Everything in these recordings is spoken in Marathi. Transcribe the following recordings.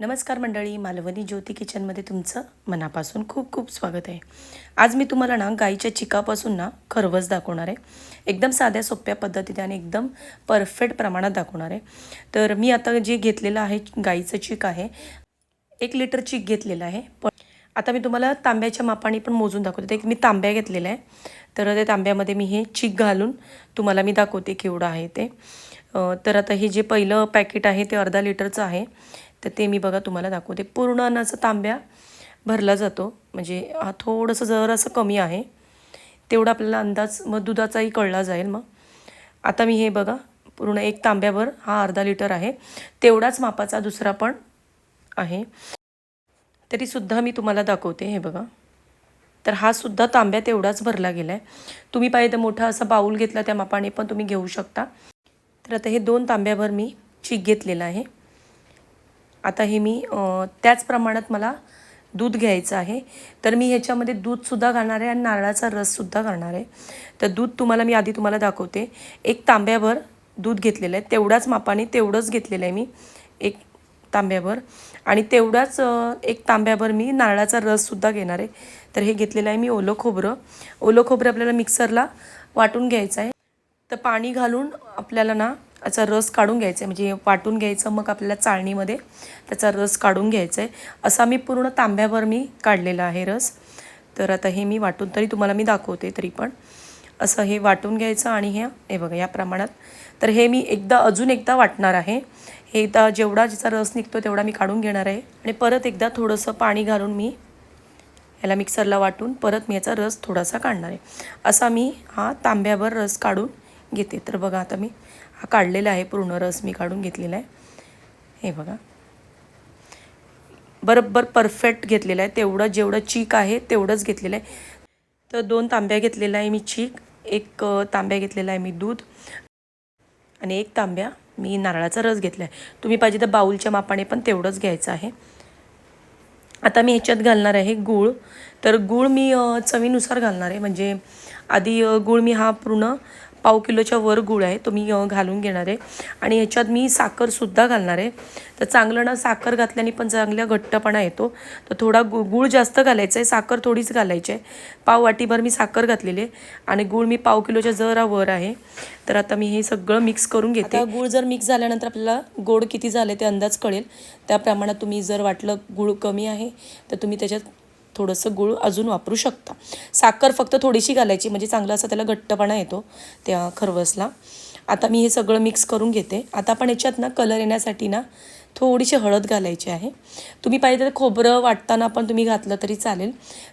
नमस्कार मंडळी मालवणी ज्योती किचनमध्ये तुमचं मनापासून खूप खूप स्वागत आहे. आज मी तुम्हाला ना गाईच्या चिकापासून ना खरवस दाखवणार आहे. एकदम साध्या सोप्या पद्धतीने आणि एकदम परफेक्ट प्रमाणात दाखवणार आहे. तर मी आता जे घेतलेलं आहे गाईचं चीक आहे एक लिटर चीक घेतलेलं आहे. पण आता मी तुम्हाला तांब्याच्या मापाने पण मोजून दाखवते. एक मी तांब्या घेतलेला आहे. तर त्या तांब्यामध्ये मी हे चीक घालून तुम्हाला मी दाखवते केवढं आहे ते. तर आता हे जे पहिलं पॅकेट आहे ते अर्धा लिटरचं आहे. तर ते मी बघा तुम्हाला दाखवते. पूर्ण अन्नाचा तांब्या भरला जातो. म्हणजे हा थोडंसं जरासं कमी आहे तेवढा आपल्याला अंदाज मग दुधाचाही कळला जाईल मग. आता मी हे बघा पूर्ण एक तांब्याभर हा अर्धा लिटर आहे. तेवढाच मापाचा दुसरा पण आहे. तरीसुद्धा मी तुम्हाला दाखवते हे बघा. तर हा सुद्धा तांब्या तेवढाच भरला गेला आहे तुम्ही पाहिजे तर मोठा असा बाऊल घेतला त्या मापाने पण तुम्ही घेऊ शकता. तर आता हे दोन तांब्यावर मी चीक घेतलेलं आहे. आता हे मी त्याच प्रमाणात मला दूध घ्यायचं आहे. तर मी ह्याच्यामध्ये दूधसुद्धा घालणार आहे आणि नारळाचा रससुद्धा घालणार आहे. तर दूध तुम्हाला मी आधी तुम्हाला दाखवते. एक तांब्याभर दूध घेतलेलं आहे. तेवढ्याच मापाने तेवढंच घेतलेलं आहे मी एक तांब्याभर. आणि तेवढाच एक तांब्याभर मी नारळाचा रससुद्धा घेणार आहे. तर हे घेतलेलं आहे मी ओलं खोबरं. ओलं खोबरं आपल्याला मिक्सरला वाटून घ्यायचं आहे. तर पाणी घालून आपल्याला ना त्याचा रस काढून घ्यायचा आहे. म्हणजे वाटून घ्यायचं मग आपल्याला चाळणीमध्ये त्याचा रस काढून घ्यायचा आहे. असा मी पूर्ण तांब्यावर मी काढलेला आहे रस. तर आता हे मी वाटून तरी तुम्हाला मी दाखवते तरी पण. असं हे वाटून घ्यायचं आणि हे हे बघा या प्रमाणात. तर हे मी एकदा अजून एकदा वाटणार आहे. हे एकदा जेवढा जिचा रस निघतो तेवढा मी काढून घेणार आहे. आणि परत एकदा थोडंसं पाणी घालून मी याला मिक्सरला वाटून परत मी याचा रस थोडासा काढणार आहे. असा मी हा तांब्यावर रस काढून घेते. तर बघा आता मी हा काढलेला आहे पूर्ण रस मी काढून घेतलेला आहे. हे बघा. बरोबर परफेक्ट घेतलेला आहे. तेवढं जेवढं चीक आहे तेवढंच घेतलेलं आहे. तर दोन तांब्या घेतलेला आहे मी चीक एक तांब्या घेतलेला आहे मी दूध आणि एक तांब्या मी नारळाचा रस घेतला आहे. तुम्ही पाहिजे तर बाऊलच्या मापाने पण तेवढंच घ्यायचं आहे. आता मी ह्याच्यात घालणार आहे गूळ. तर गूळ मी चवीनुसार घालणार आहे. म्हणजे आधी गूळ मी हा पूर्ण पाव किलोच्या वर गूळ आहे तो मी घालून घेणार आहे. आणि ह्याच्यात मी साखरसुद्धा घालणार आहे. तर चांगलं ना साखर घातल्याने पण चांगला घट्टपणा येतो. तर थोडा गु गूळ जास्त घालायचं आहे साखर थोडीच घालायची आहे. पाव वाटीभर मी साखर घातलेली आहे. आणि गूळ मी पाव किलोच्या जरा वर आहे. तर आता मी हे सगळं मिक्स करून घेते. गूळ जर मिक्स झाल्यानंतर आपल्याला गोड किती झाले ते अंदाज कळेल. त्या प्रमाणात तुम्ही जर वाटलं गूळ कमी आहे तर तुम्ही त्याच्यात थोडंसं गूळ अजून वापरू शकता. साखर फक्त थोडीशी घालायची म्हणजे चांगला असा त्याला घट्टपणा येतो त्या खरवसला. आता मी हे सगळं मिक्स करून घेते. आता आपण याच्यात ना कलर येण्यासाठी ना थोडीशी हळद घालायची आहे. तुम्ही पाहिजे तर खोबरं वाटताना पण तुम्ही घातलं तरी चालेल.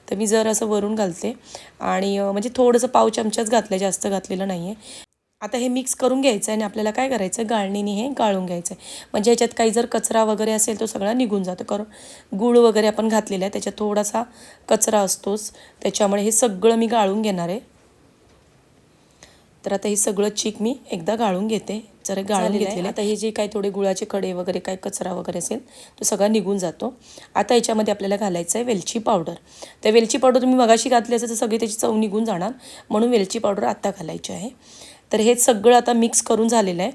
तर मी जर असं वरून घालते. आणि म्हणजे थोडंसं पाव चमचाच घातलं जास्त घातलेलं नाही आहे आता हे मिक्स करून घ्यायचं आहे आणि आपल्याला काय करायचं आहे? गाळणीने हे गाळून घ्यायचं आहे. म्हणजे ह्याच्यात काही जर कचरा वगैरे असेल तो सगळा निघून जातो. कारण गूळ वगैरे आपण घातलेला आहे त्याच्यात थोडासा कचरा असतोच. त्याच्यामुळे हे सगळं मी गाळून घेणार आहे. तर आता हे सगळं चीक मी एकदा गाळून घेते. जरा गाळून घेतलेलं आता हे जे काही थोडे गुळाचे कडे वगैरे काय कचरा वगैरे असेल तो सगळा निघून जातो. आता याच्यामध्ये आपल्याला घालायचं आहे वेलची पावडर. तर वेलची पावडर तुम्ही मगाशी घातली असेल तर सगळी त्याची चव निघून जाणार. म्हणून वेलची पावडर आत्ता घालायची आहे. तर हे सगळं आता मिक्स करून झालेलं आहे.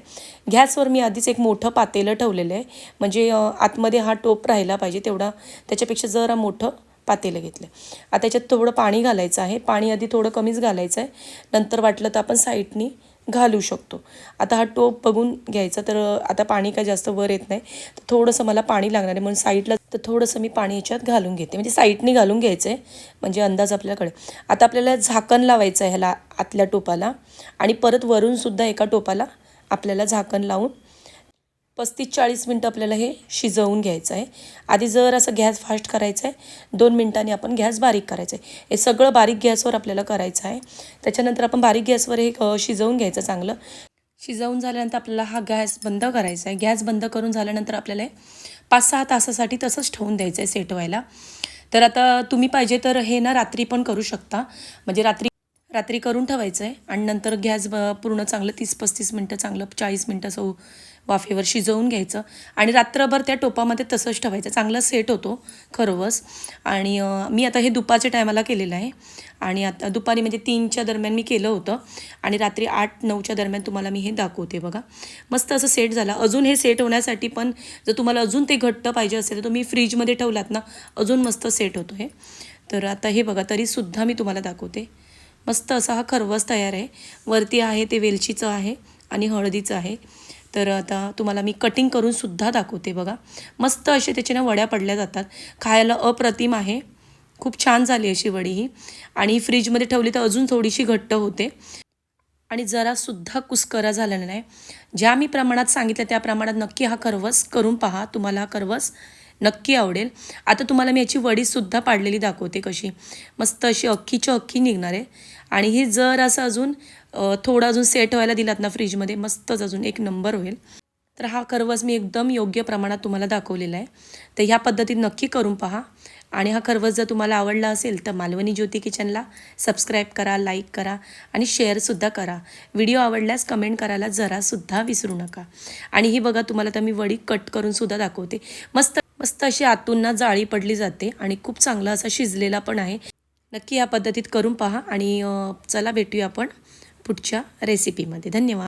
गॅसवर मी आधीच एक मोठं पातेलं ठेवलेलं आहे. म्हणजे आतमध्ये हा टोप राहिला पाहिजे तेवढा. त्याच्यापेक्षा जरा मोठं पातेलं घेतलं आता त्याच्यात थोडं पाणी घालायचं आहे. पाणी आधी थोडं कमीच घालायचं आहे. नंतर वाटलं तर आपण साईडनी घालू शकतो. आता हा टोप बघून घ्यायचा तर आता पाणी काय जास्त वर येत नाही. तर थोडंसं मला पाणी लागणार आहे म्हणून साईडला तर थोडंसं मी पाणी याच्यात घालून घेते. म्हणजे साईडने घालून घ्यायचं आहे म्हणजे अंदाज आपल्याकडे. आता आपल्याला झाकण लावायचं आहे ह्याला आतल्या टोपाला. आणि परत वरूनसुद्धा एका टोपाला आपल्याला झाकण लावून पस्तीस चाळीस मिनटं आपल्याला हे शिजवून घ्यायचं आहे. आधी जर असं गॅस फास्ट करायचा आहे दोन मिनटांनी आपण गॅस बारीक करायचं आहे. हे सगळं बारीक गॅसवर आपल्याला करायचं आहे. त्याच्यानंतर आपण बारीक गॅसवर हे शिजवून घ्यायचं चांगलं. शिजवून झाल्यानंतर आपल्याला हा गॅस बंद करायचा आहे. गॅस बंद करून झाल्यानंतर आपल्याला हे पाच सहा तासासाठी तसंच ठेवून द्यायचं आहे सेट व्हायला तर आता तुम्ही पाहिजे तर हे ना रात्री पण करू शकता. म्हणजे रात्री रात्री करून ठेवायचं आहे आणि नंतर गॅस ब पूर्ण चांगलं तीस पस्तीस मिनटं चांगलं चाळीस मिनटं सौ वाफेवर शिजवून घ्यायचं. आणि रात्रभर त्या टोपामध्ये तसंच ठेवायचं. चांगला सेट होतो खरवस. आणि मी आता हे दुपारच्या टायमाला केलेलं आहे. आणि आता दुपारी म्हणजे तीनच्या दरम्यान मी केलं होतं. आणि रात्री आठ नऊच्या दरम्यान तुम्हाला मी हे दाखवते बघा. मस्त असं सेट झालं. अजून हे सेट होण्यासाठी पण जर तुम्हाला अजून ते घट्ट पाहिजे असेल तर तुम्ही फ्रीजमध्ये ठेवलात ना अजून मस्त सेट होतो हे तर आता हे बघा तरीसुद्धा मी तुम्हाला दाखवते. मस्त असा हा खरवस तयार आहे. वरती आहे ते वेलचीचं आहे आणि हळदीचं आहे. तर आता तुम्हाला मी कटिंग करूनसुद्धा दाखवते बघा. मस्त असे त्याचे ना वड्या पडल्या जातात. खायला अप्रतिम आहे. खूप छान झाली अशी वडी ही. आणि फ्रीजमध्ये ठेवली तर अजून थोडीशी घट्ट होते. आणि जरासुद्धा कुस्करा झालेला नाही. ज्या मी प्रमाणात सांगितलं त्या प्रमाणात नक्की हा करवस करून पहा. तुम्हाला हा करवस नक्की आवडेल. आता तुम्हाला मी याची वडीसुद्धा पाडलेली दाखवते कशी. मस्त अशी अख्खीच्या अख्खी निघणार आहे. आणि हे जर असं अजून थोडं अजून सेट व्हायला दिलात ना फ्रीजमध्ये मस्तच अजून एक नंबर होईल. तर हा खरवस मी एकदम योग्य प्रमाणात तुम्हाला दाखवलेला आहे. तर ह्या पद्धतीत नक्की करून पहा. आणि हा खरवस जर तुम्हाला आवडला असेल तर मालवणी ज्योती किचनला सबस्क्राईब करा लाईक करा आणि शेअरसुद्धा करा. व्हिडिओ आवडल्यास कमेंट करायला जरासुद्धा विसरू नका. आणि ही बघा तुम्हाला तर मी वडी कट करूनसुद्धा दाखवते. मस्त मस्त अशी आतून ना जाळी पडली जाते आणि खूप चांगला असा शिजलेला पण आहे. नक्की या पद्धतीत करून पहा आणि चला भेटूया आपण पुढच्या रेसिपीमध्ये धन्यवाद.